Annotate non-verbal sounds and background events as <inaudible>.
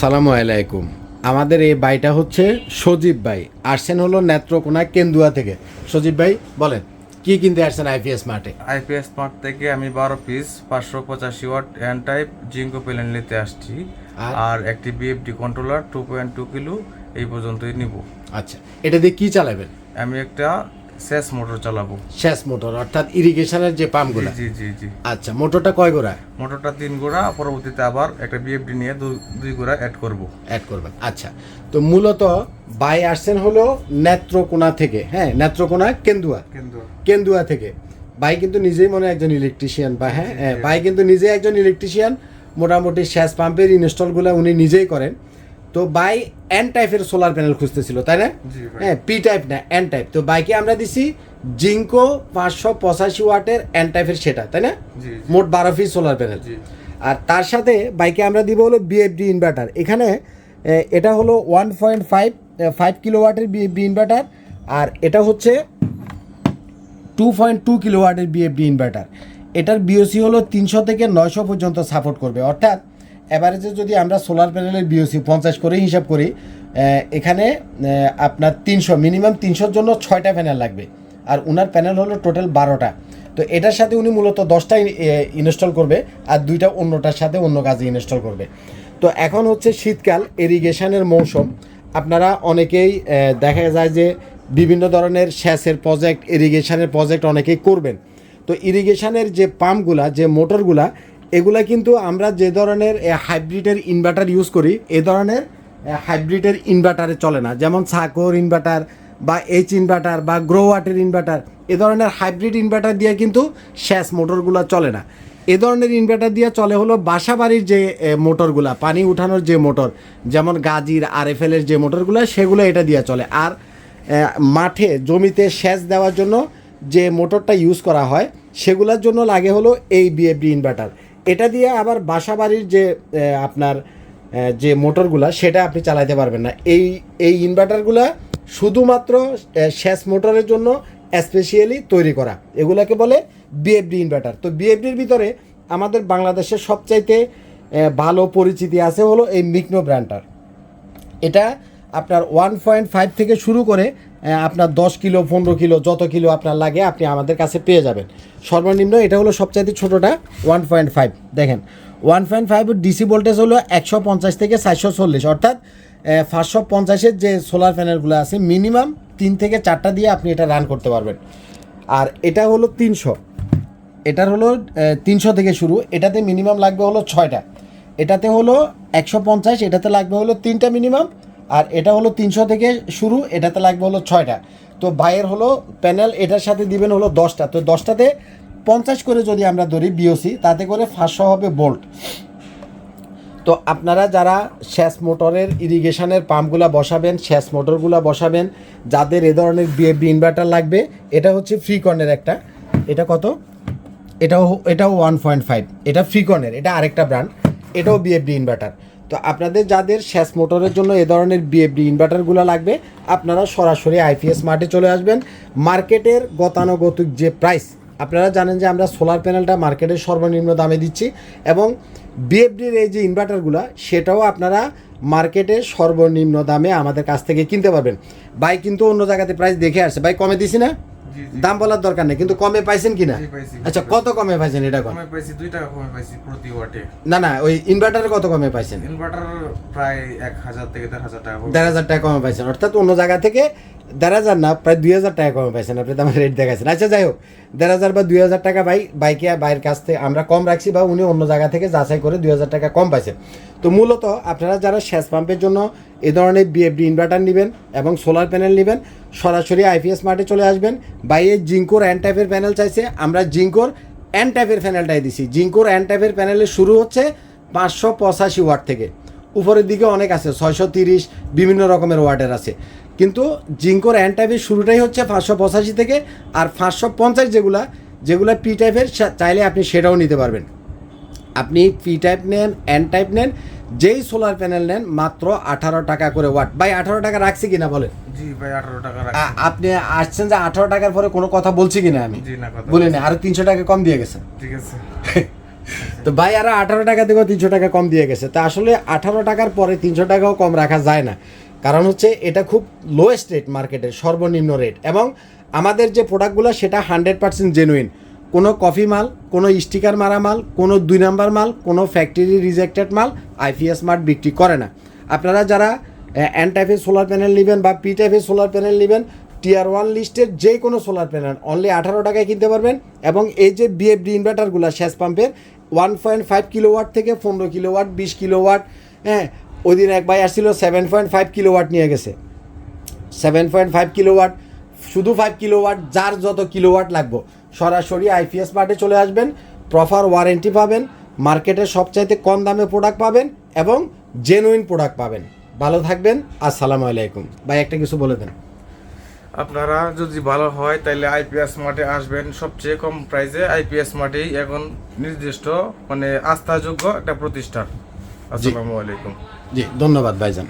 আসসালামু আলাইকুম। আমাদের এই বাইটা হচ্ছে সজীব ভাই। আসছেন হলো নেত্রকোনা কেন্দুয়া থেকে। সজীব ভাই বলেন কি কিনতে আসছেন আইপিএস মার্টে আইপিএস স্মার্ট থেকে আমি বারো পিস পাঁচশো পঁচাশি ওয়াট এন টাইপ জিঙ্কো প্লেন নিতে আসছি। আর? আর একটি BFD controller two point two kilo এই পর্যন্তই নিব। আচ্ছা এটা দিয়ে কি চালাবেন? আমি একটা শেষ মোটর চালাবো। শেষ মোটর অর্থাৎ ইরিগেশনের যে পাম্পগুলো। জি জি জি আচ্ছা মোটরটা কয় গোড়া মোটরটা তিন গোড়া পরবর্তীতে আবার একটা বিএফডি নিয়ে দুই গোড়া অ্যাড করব। অ্যাড করবেন আচ্ছা। তো মূলত বাই আসছেন হলো নেত্রকোনা থেকে হ্যাঁ নেত্রকোনা কেন্দুয়া। কিন্তু কেন্দুয়া থেকে। ভাই কিন্তু নিজেই মনে হয় একজন ইলেকট্রিশিয়ান বা হ্যাঁ হ্যাঁ, ভাই কিন্তু নিজে একজন ইলেকট্রিশিয়ান মোটামুটি শ্বাস পাম্পের ইনস্টলগুলো উনি নিজেই করেন। তো বাই এন টাইপের সোলার প্যানেল খুঁজতেছিল তাই না? হ্যাঁ পি টাইপ না এন টাইপ তো বাইকে আমরা দিছি? জিঙ্কো পাঁচশো পঁচাশি ওয়াটের এন টাইপের সেটা তাই না? মোট বারো পিস সোলার প্যানেল আর তার সাথে বাইকে আমরা দিব হলো বিএফডি ইনভার্টার এখানে এটা হলো ওয়ান পয়েন্ট ফাইভ ফাইভ কিলোওয়াটের বিএফডি ইনভার্টার আর এটা হচ্ছে টু পয়েন্ট টু কিলোওয়াটের বিএফডি ইনভার্টার এটার বিওসি হলো তিনশো থেকে নয়শো পর্যন্ত সাপোর্ট করবে। অর্থাৎ অ্যাভারেজে যদি আমরা সোলার প্যানেলের বিওসি পঞ্চাশ করে হিসাব করি এখানে আপনার তিনশো মিনিমাম তিনশোর জন্য ছয়টা প্যানেল লাগবে। আর উনার প্যানেল হলো টোটাল বারোটা। তো এটার সাথে উনি মূলত দশটা ইনস্টল করবে আর দুইটা অন্যটার সাথে অন্য কাজে ইনস্টল করবে। তো এখন হচ্ছে শীতকাল ইরিগেশনের মৌসুম। আপনারা অনেকেই দেখা যায় যে বিভিন্ন ধরনের স্যাসের প্রজেক্ট ইরিগেশনের প্রজেক্ট অনেকেই করবেন। তো ইরিগেশনের যে পাম্পগুলা যে মোটরগুলা এগুলা কিন্তু আমরা যে ধরনের হাইব্রিডের ইনভার্টার ইউজ করি, এ ধরনের হাইব্রিডের ইনভার্টারে চলে না। যেমন সাকোর ইনভার্টার বা এইচ ইনভার্টার বা গ্রোওয়াটের ইনভার্টার এ ধরনের হাইব্রিড ইনভার্টার দিয়ে কিন্তু শ্যাস মোটরগুলো চলে না। এ ধরনের ইনভার্টার দিয়ে চলে হলো বাসা বাড়ির যে মোটরগুলা, পানি উঠানোর যে মোটর, যেমন গাজির আর এফ এলের যে মোটরগুলো, সেগুলো এটা দিয়ে চলে। আর মাঠে জমিতে সেচ দেওয়ার জন্য যে মোটরটা ইউজ করা হয়, সেগুলোর জন্য লাগে হলো এই বিএফডি ইনভার্টার এটা দিয়ে আবার বাসা বাড়ির যে আপনার যে মোটরগুলা, সেটা আপনি চালাইতে পারবেন না। এই এই ইনভার্টারগুলা শুধুমাত্র শেষ মোটরের জন্য স্পেশালি তৈরি করা। এগুলাকে বলে বিএফডি ইনভার্টার তো বিএফডির ভিতরে আমাদের বাংলাদেশের সবচাইতে ভালো পরিচিতি আছে হলো এই মিকনো ব্র্যান্ডটার এটা আপনার ওয়ান পয়েন্ট ফাইভ থেকে শুরু করে আপনার দশ কিলো, পনেরো কিলো, যত কিলো আপনার লাগে, আপনি আমাদের কাছে পেয়ে যাবেন। সর্বনিম্ন এটা হলো সবচাইতে ছোটোটা ওয়ান পয়েন্ট ফাইভ দেখেন one point five DC voltage হলো একশো পঞ্চাশ থেকে চারশো চল্লিশ। অর্থাৎ পাঁচশো পঞ্চাশের যে সোলার প্যানেলগুলো আছে মিনিমাম তিন থেকে চারটা দিয়ে আপনি এটা রান করতে পারবেন। আর এটা হলো তিনশো। এটার হলো তিনশো থেকে শুরু। এটাতে মিনিমাম লাগবে হলো ছয়টা। এটাতে হলো একশো পঞ্চাশ, এটাতে লাগবে হলো তিনটা মিনিমাম আর এটা হলো তিনশো থেকে শুরু, এটাতে লাগবে হলো ছয়টা। তো বাইয়ের হলো প্যানেল এটার সাথে দিবেন হলো দশটা। তো দশটাতে পঞ্চাশ করে যদি আমরা ধরি বিওসি তাতে করে পাঁচশো হবে বোল্ট তো আপনারা যারা শ্যাস মোটরের ইরিগেশনের পাম্পগুলো বসাবেন শ্যাস মোটরগুলো বসাবেন, যাদের এ ধরনের বিএফবি ইনভার্টার লাগবে, এটা হচ্ছে ফ্রিকনের একটা। এটা কত? এটাও এটাও ওয়ান পয়েন্ট ফাইভ এটা ফ্রিকনের এটা আরেকটা ব্র্যান্ড এটাও বিএফডি ইনভার্টার তো আপনাদের যাদের শ্যাস মোটরের জন্য এ ধরনের বিএফডি ইনভার্টারগুলো লাগবে, আপনারা সরাসরি আইপিএস মার্টে চলে আসবেন। মার্কেটের গতানুগতিক যে প্রাইস আপনারা জানেন যে আমরা সোলার প্যানেলটা মার্কেটের সর্বনিম্ন দামে দিচ্ছি এবং বিএফডির এই যে ইনভার্টারগুলো সেটাও আপনারা মার্কেটে সর্বনিম্ন দামে আমাদের কাছ থেকে কিনতে পারবেন। ভাই কিন্তু অন্য জায়গাতে প্রাইস দেখে আসছে। ভাই কমে দিছি না? দাম বলার দরকার নেই কিন্তু কমে পাইছেন কিনা? আচ্ছা কত কমে পাইছেন এটা কমে পাইছি দুই টাকা কমে পাইছি প্রতি ওয়াটে। না না ওই ইনভার্টার কত কমে পাইছেন? ইনভার্টার প্রায় এক হাজার থেকে দেড় হাজার টাকা পড়বে। দেড় হাজার টাকা কমে পাইছেন অর্থাৎ অন্য জায়গা থেকে দেড় হাজার না, প্রায় দুই হাজার টাকা কমে পাইছেন। আপনি তো আমার রেট দেখাচ্ছেন আচ্ছা যাই হোক দেড় হাজার বা দুই হাজার টাকা বাই বাইকে বাইরের কাছ থেকে আমরা কম রাখছি বা উনি অন্য জায়গা থেকে যাচাই করে দুই হাজার টাকা কম পাইছেন। তো মূলত আপনারা যারা সেচ পাম্পের জন্য এ ধরনের বিএফডি ইনভার্টার নেবেন এবং সোলার প্যানেল নেবেন, সরাসরি আইপিএস মার্টে চলে আসবেন। বাইরে জিঙ্কোর অ্যান টাইপের প্যানেল চাইছে। আমরা জিঙ্কোর অ্যান টাইপের প্যানেলটাই দিছি। জিঙ্কোর অ্যান টাইপের প্যানেলের শুরু হচ্ছে পাঁচশো পঁচাশি ওয়াট থেকে। উপরের দিকে অনেক আছে ছয়শো তিরিশ বিভিন্ন রকমের ওয়াটের আছে। কিন্তু জিঙ্কোর অ্যান টাইপের শুরুটাই হচ্ছে পাঁচশো পঁচাশি থেকে আর পাঁচশো পঞ্চাশ যেগুলা যেগুলা পি টাইপের চাইলে আপনি সেটাও নিতে পারবেন। আপনি পি টাইপ নেন এন টাইপ নেন যেই সোলার প্যানেল নেন মাত্র আঠারো টাকা করে ওয়াট ভাই আঠারো টাকা রাখছি কিনা বলেন? জি ভাই আঠারো টাকা আপনি আসছেন যে আঠারো টাকার পরে কোনো কথা বলছি কিনা আমি? না বলিনি আরও তিনশো টাকা কম দিয়ে গেছেন ঠিক আছে। <laughs> তো ভাই, আর আঠারো টাকা থেকেও তিনশো টাকা কম দিয়ে গেছে। তা আসলে আঠারো টাকার পরে তিনশো টাকাও কম রাখা যায় না। কারণ হচ্ছে এটা খুব লোয়েস্ট রেট মার্কেটের সর্বনিম্ন রেট এবং আমাদের যে প্রোডাক্টগুলো সেটা হান্ড্রেড পার্সেন্ট জেনুইন কোনো কফি মাল, কোনো স্টিকার মারা মাল, কোনো দুই নাম্বার মাল, কোনো ফ্যাক্টরি রিজেক্টেড মাল আইপিএস মার্ট বিক্রি করে না। আপনারা যারা অ্যান টাইপের সোলার প্যানেল নেবেন বা পি টাইপের সোলার প্যানেল নেবেন টিয়ার ওয়ান লিস্টের যে কোনো সোলার প্যানেল অনলি আঠারো টাকায় কিনতে পারবেন এবং এই যে বিএফডি ইনভার্টারগুলো শেষ পাম্পের ওয়ান পয়েন্ট ফাইভ কিলোওয়াট থেকে পনেরো কিলোওয়াট বিশ কিলোওয়াট হ্যাঁ ওই দিন এক ভাই আসছিল সেভেন পয়েন্ট ফাইভ কিলোওয়াট নিয়ে গেছে। সেভেন পয়েন্ট ফাইভ কিলোওয়াট শুধু ফাইভ কিলোওয়াট যার যত কিলোওয়াট লাগবে। সরাসরি আইপিএস মার্টে চলে আসবেন প্রপার ওয়ারেন্টি পাবেন মার্কেটে সবচাইতে কম দামে প্রোডাক্ট পাবেন এবং জেনুইন প্রোডাক্ট পাবেন। ভালো থাকবেন, আসসালামু আলাইকুম। ভাই, একটা কিছু বলে দেন। আপনারা যদি ভালো হয় তাহলে আইপিএস মাঠে আসবেন। সবচেয়ে কম প্রাইসে আইপিএস মাঠেই এখন নির্দিষ্ট মানে আস্থাযোগ্য একটা প্রতিষ্ঠান। আসসালামু আলাইকুম। জি ধন্যবাদ ভাইজান।